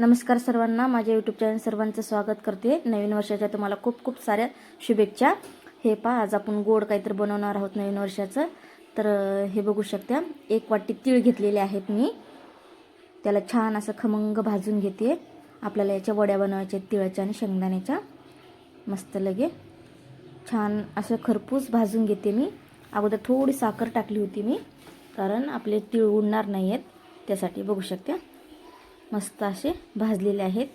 नमस्कार सर्वांना. माझ्या यूट्यूब चॅनल सर्वांचं स्वागत करते. नवीन वर्षाच्या तुम्हाला खूप खूप साऱ्या शुभेच्छा. हे पहा आज आपण गोड काहीतरी बनवणार आहोत नवीन वर्षाचं. तर हे बघू शकता. एक वाटी तीळ घेतलेले आहेत मी. त्याला छान असं खमंग भाजून घेते. आपल्याला याच्या वड्या बनवायच्या तिळाच्या आणि शेंगदाण्याच्या. मस्त लगे. छान असं खरपूस भाजून घेते मी. अगोदर थोडी साखर टाकली होती मी कारण आपले तीळ उडणार नाही आहेत त्यासाठी बघू शकते. मस्त असे भाजलेले आहेत.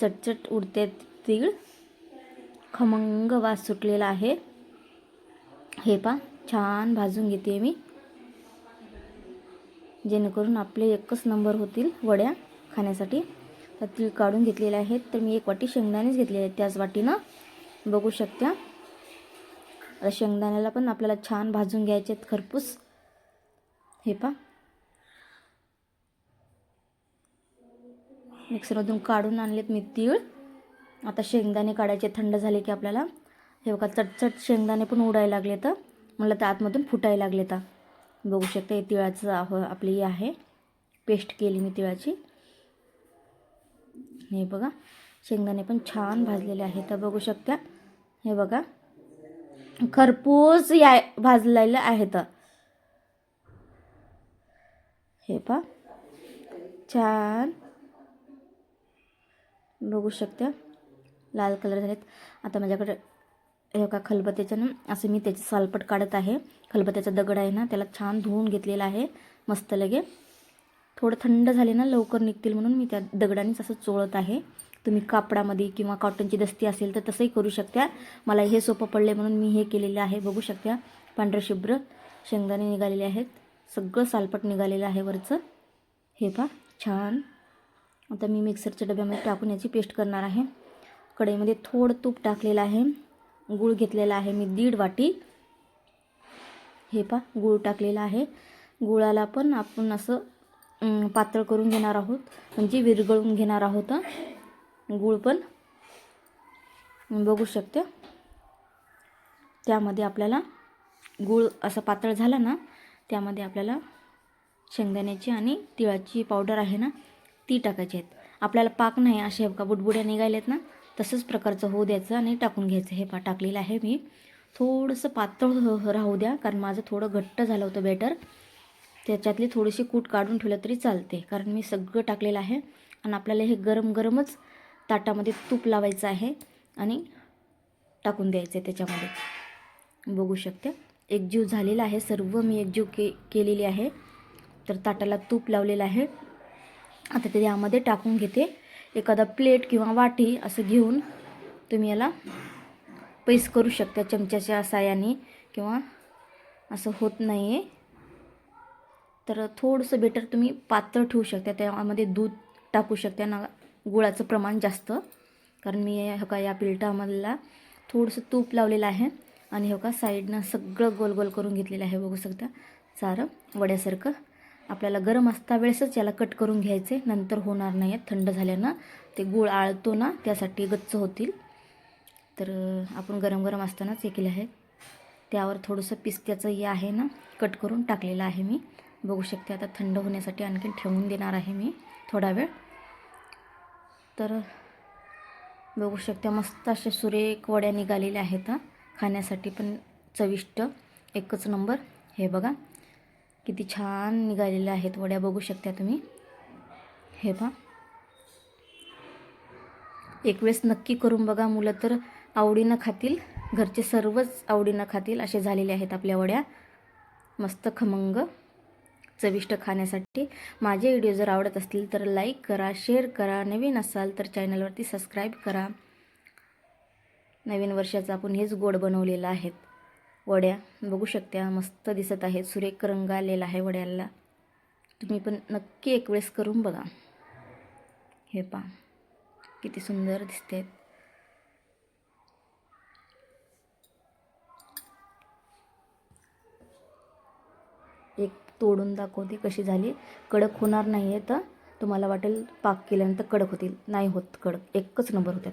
चटचट उडते तीळ. खमंग वास सुटलेला आहे. हे पा छान भाजून घेते मी. जेणेकरून आपले एकच नंबर होतील वड्या खाण्यासाठी. तर तीळ काढून घेतलेले आहेत. तर मी एक वाटी शेंगदाणेच घेतलेले आहेत त्याच वाटीनं. बघू शकता. शेंगदाण्याला पण आपल्याला छान भाजून घ्यायचे आहेत खरपूस. हे पा मिक्सरमधून काढून आणलेत मी तीळ. आता शेंगदाणे काढायचे थंड झाले की आपल्याला. हे बघा चटचट शेंगदाणे पण उडायला लागले तर मला तर आतमधून फुटायला लागले तर बघू शकता हे तिळाचं आह आपली ही आहे. पेस्ट केली मी तिळाची. हे बघा शेंगदाणे पण छान भाजलेले आहे तर बघू शकता हे बघा. खरपूस या भाजलेलं आहेत. हे पा छान. बघू शकता. लाल कलर झालेत. आता माझ्याकडे हे का खलबत्याचं ना असं मी त्याची सालपट काढत आहे. खलबत्याचा दगड आहे ना त्याला छान धुवून घेतलेला आहे. मस्त लगे. थोडं थंड झाले ना लवकर निघतील म्हणून मी त्या दगडानेच असं चोळत आहे. तुम्ही कापडामध्ये किंवा कॉटनची दस्ती असेल तर तसंही करू शकता मला हे सोपं पडले म्हणून मी हे केलेलं आहे बघू शकता पांढरं शुभ्र शेंगदाणे निघालेले आहेत. सगळं सालपट निघालेलं आहे वरचं. हे पा छान. आता मी मिक्सरच्या डब्यामध्ये टाकून याची पेस्ट करणार आहे. कढईमध्ये थोडं तूप टाकलेलं आहे. गूळ घेतलेला आहे मी दीड वाटी. हे पा गूळ टाकलेला आहे. गुळाला पण आपण असं पातळ करून घेणार आहोत. म्हणजे विरघळून घेणार आहोत. गूळ पण. बघू शकते. त्यामध्ये आपल्याला गूळ असं पातळ झाला ना त्यामध्ये आपल्याला शेंगदाण्याची आणि तिळाची पावडर आहे ना ती टाकायची आहेत. आपल्याला पाक नाही असे का बुडबुड्या निघाल्यात ना तसंच प्रकारचं होऊ द्यायचं आणि टाकून घ्यायचं. हे पा टाकलेलं आहे मी. थोडंसं पातळ राहू द्या कारण माझं थोडं घट्ट झालं होतं बेटर त्याच्यातली थोडीशी कूट काढून ठेवलं तरी चालते कारण मी सगळं टाकलेलं आहे. आणि आपल्याला हे गरम गरमच ताटामध्ये तूप लावायचं आहे आणि टाकून द्यायचं आहे त्याच्यामध्ये. बघू शकते. एकजीव झालेला आहे सर्व मी एकजीव के केलेली आहे. तर ताटाला तूप लावलेलं आहे. आता ते यामध्ये टाकून घेते. एखादा प्लेट किंवा वाटी असं घेऊन तुम्ही याला पैस करू शकता चमच्याच्या साह्याने किंवा असं होत नाही आहे तर थोडंसं बेटर तुम्ही पातळ ठेवू शकता. त्यामध्ये दूध टाकू शकता. ना गुळाचं प्रमाण जास्त. कारण मी हे का या पिलटामधला थोडंसं तूप लावलेलं आहे. आणि हे का साईडनं सगळं गोल गोल करून घेतलेलं आहे. बघू शकता. सारं वड्यासारखं. आपल्याला गरम असता वेळेसच याला कट करून घ्यायचे. नंतर होणार नाही आहेत थंड झाल्यानं ते गुळ आळतो ना त्यासाठी गच्च होतील. तर आपण गरम गरम असतानाच हे केले आहे. त्यावर थोडंसं पिस्त्याचं हे आहे ना कट करून टाकलेलं आहे मी. बघू शकते आता थंड होण्यासाठी आणखीन ठेवून देणार आहे मी थोडा वेळ. तर बघू शकते मस्त असे सुरेख वड्या निघालेल्या आहेत खाण्यासाठी पण चविष्ट एकच नंबर. हे बघा किती छान निघालेल्या आहेत वड्या बघू शकता तुम्ही. हे पहा. एक वेळेस नक्की करून बघा मुलं तर आवडीनं खातील. घरचे सर्वच आवडीनं खातील. असे झालेले आहेत आपल्या वड्या. मस्त खमंग चविष्ट खाण्यासाठी. माझे व्हिडिओ जर आवडत असतील तर लाईक करा शेअर करा. नवीन असाल तर चॅनलवरती सबस्क्राईब करा. नवीन वर्षाचं आपण हेच गोड बनवलेलं आहेत वड्या. बघू शकता मस्त दिसत आहेत सुरेख रंग आलेला आहे वड्याला. तुम्ही पण नक्की एक वेळेस करून बघा. हे पा किती सुंदर दिसते एक तोडून दाखवते कशी झाली. कडक होणार नाही आहे तर तुम्हाला वाटेल पाक केल्यानंतर कडक होतील. नाही होत कडक. एकच नंबर होतात